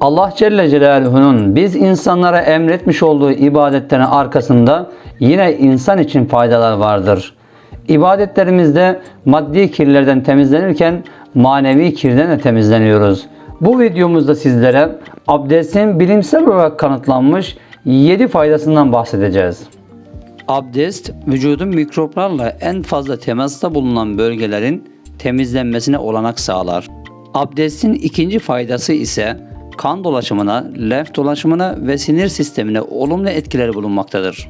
Allah Celle Celaluhu'nun biz insanlara emretmiş olduğu ibadetlerin arkasında yine insan için faydalar vardır. İbadetlerimizde maddi kirlerden temizlenirken manevi kirden de temizleniyoruz. Bu videomuzda sizlere abdestin bilimsel olarak kanıtlanmış 7 faydasından bahsedeceğiz. Abdest, vücudun mikroplarla en fazla temasta bulunan bölgelerin temizlenmesine olanak sağlar. Abdestin ikinci faydası ise kan dolaşımına, lenf dolaşımına ve sinir sistemine olumlu etkileri bulunmaktadır.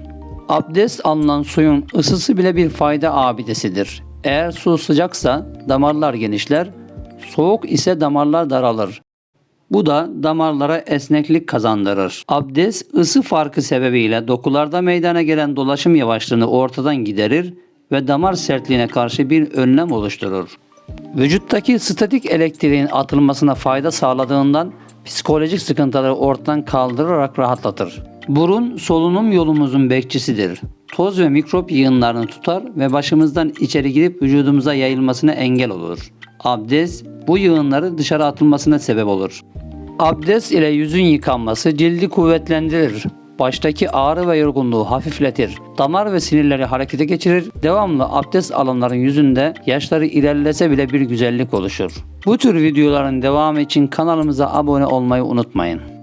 Abdest alınan suyun ısısı bile bir fayda abidesidir. Eğer su sıcaksa damarlar genişler, soğuk ise damarlar daralır. Bu da damarlara esneklik kazandırır. Abdest ısı farkı sebebiyle dokularda meydana gelen dolaşım yavaşlığını ortadan giderir ve damar sertliğine karşı bir önlem oluşturur. Vücuttaki statik elektriğin atılmasına fayda sağladığından psikolojik sıkıntıları ortadan kaldırarak rahatlatır. Burun solunum yolumuzun bekçisidir. Toz ve mikrop yığınlarını tutar ve başımızdan içeri girip vücudumuza yayılmasına engel olur. Abdest bu yığınları dışarı atılmasına sebep olur. Abdest ile yüzün yıkanması cildi kuvvetlendirir. Baştaki ağrı ve yorgunluğu hafifletir. Damar ve sinirleri harekete geçirir. Devamlı abdest alanların yüzünde yaşları ilerlese bile bir güzellik oluşur. Bu tür videoların devamı için kanalımıza abone olmayı unutmayın.